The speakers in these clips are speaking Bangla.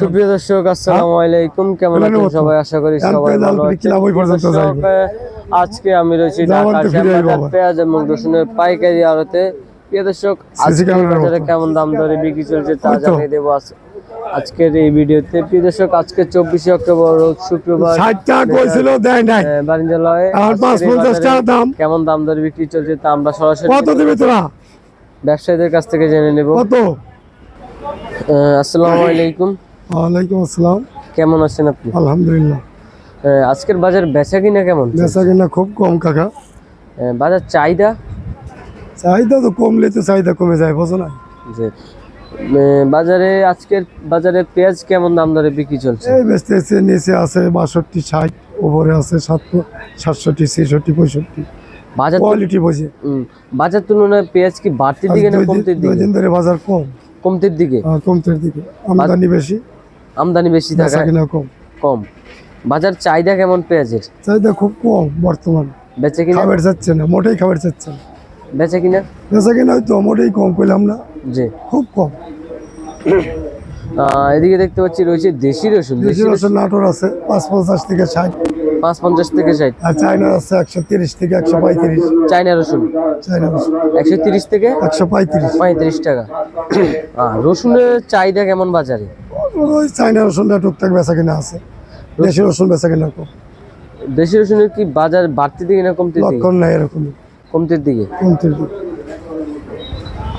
সুপ্রিয় দর্শক আসসালামু আলাইকুম। কেমন আছেন সবাই? আশা করি সবাই ভালো আছেন। কিলাম ওই পর্যন্ত দর্শক, যাইবো। আজকে আমি রয়েছি ঢাকা তো ফিরে আইবো শ্যামবাজার আবার। পেঁয়াজ এবং রসুনের পাইকারি আড়তে। প্রিয় দর্শক আজকে ক্যামেরার বাজারে মতো। কেমন দাম দরে বিক্রি চলছে তা জানিয়ে দেবো আজকের এই ভিডিওতে। প্রিয় দর্শক আজকে চব্বিশে অক্টোবর রোজ শুক্রবার। টাকা দাম। কেমন দাম দরে বিক্রি চলছে তা আমরা সরাসরি ব্যবসায়ীদের কাছ থেকে জেনে নেব। কত? আসসালামু আলাইকুম। ওয়ালাইকুম আসসালাম। কেমন আছেন আপনি? আলহামদুলিল্লাহ। আজকের বাজার বেচা কিনা কেমন? বেচা কিনা খুব কম কাকা। বাজার চাহিদা? চাহিদা তো কমলে তো চাহিদা কমে যায় বোঝো না যে বাজারে আজকের বাজারে পেঁয়াজ কেমন দাম দরে বিক্রি চলছে? এই বেচতেছে নিচে আছে বাষট্টি ষাট উপরে আছে সাত সাতষট্টি ছেষট্টি পঁয়ষট্টি। বাজার কোয়ালিটি বোঝে। বাজার তুলনায় পেঁয়াজ কি বাড়তির দিকে না কমতির দুই দিন ধরে বাজার কম। কমতির দিকে? আহ, কমতের দিকে। আমদানি বেশি। আমদানি বেশি থাকা কম। কম। বাজার চাহিদা কেমন পেঁয়াজের? চাহিদা খুব কম বর্তমান। বেচে কিনা? খাবার যাচ্ছে না মোটেই খাবার যাচ্ছে না। বেচে কিনা? বেচা কিনা হয়তো মোটেই কম পেলাম না। যে খুব কম। এদিকে দেখতে পাচ্ছি রয়েছে দেশি রসুন। দেশি রসুন। নাটোর আছে পাঁচ পঞ্চাশ থেকে ষাট। পাঁচ পঞ্চাশ থেকে ষাট। আর চায়না আছে একশো তিরিশ থেকে একশো পঁয়ত্রিশ। চাইনা রসুন? চায়না রসুন। একশো তিরিশ থেকে? একশো পঁয়ত্রিশ। পঁয়ত্রিশ টাকা। রসুনের চাহিদা কেমন বাজারে? ওই চায়না রসুনটা টুকটাক বেচা কিনা আছে। দেশি রসুন বেচা কিনা কম। দেশি রসুনের কি বাজার বাড়তি দিকে না কমতির দিকে? লক্ষণ নাই এরকম। কমতির দিকে? কমতির দিকে।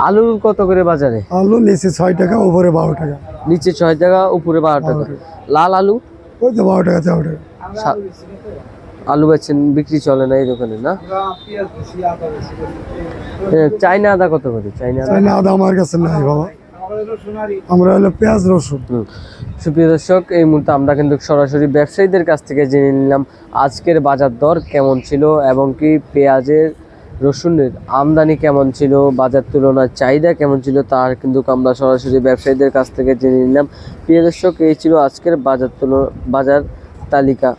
আলুর কত করে বাজারে? আলু নিচে ছয় টাকা উপরে বারো টাকা। নিচে ছয় টাকা উপরে বারো টাকা। লাল আলু? ওই তো বারো টাকা তেরো টাকা আলু বেচেন বিক্রি চলে না এই দোকানে না? চাইনা আদা কত করে? চাইনা আদা? চায়না আদা আমার কাছে নাই বাবা। আমরা হলো পেঁয়াজ রসুন। সুপ্রিয় দর্শক এই মুহূর্তে আমরা কিন্তু সরাসরি ব্যবসায়ীদের কাছ থেকে জেনে নিলাম আজকের বাজার দর কেমন ছিল এবং কি পেঁয়াজের রসুনের আমদানি কেমন ছিল, বাজার তুলনার চাহিদা কেমন ছিল, তার কিন্তু আমরা সরাসরি ব্যবসায়ীদের কাছ থেকে জেনে নিলাম। প্রিয় দর্শক, এই ছিল আজকের বাজার তুলনা বাজার তালিকা।